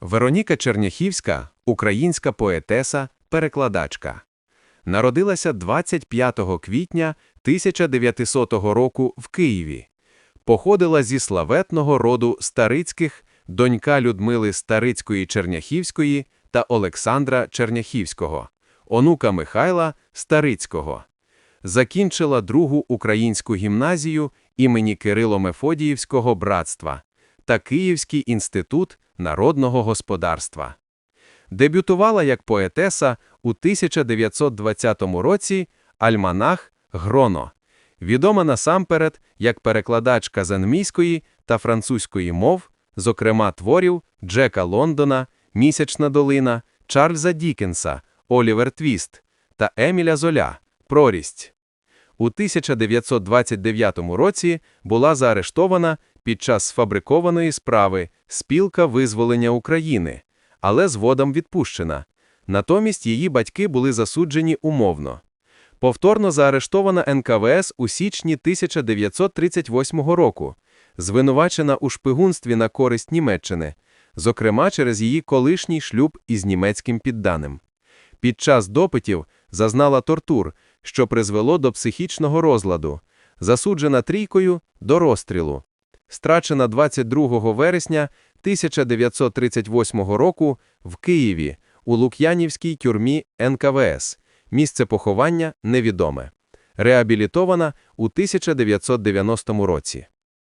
Вероніка Черняхівська – українська поетеса, перекладачка. Народилася 25 квітня 1900 року в Києві. Походила зі славетного роду Старицьких, донька Людмили Старицької Черняхівської та Олександра Черняхівського, онука Михайла Старицького. Закінчила другу українську гімназію імені Кирило-Мефодіївського братства та Київський інститут народного господарства. Дебютувала як поетеса у 1920 році «Альманах Гроно», відома насамперед як перекладачка з англійської та французької мов, зокрема творів Джека Лондона, Місячна долина, Чарльза Дікенса, Олівер Твіст та Еміля Золя Прорість. У 1929 році була заарештована під час сфабрикованої справи «Спілка визволення України», але згодом відпущена. Натомість її батьки були засуджені умовно. Повторно заарештована НКВС у січні 1938 року, звинувачена у шпигунстві на користь Німеччини, зокрема через її колишній шлюб із німецьким підданим. Під час допитів зазнала тортур, що призвело до психічного розладу, засуджена трійкою до розстрілу. Страчена 22 вересня 1938 року в Києві у Лук'янівській тюрмі НКВС. Місце поховання невідоме. Реабілітована у 1990 році.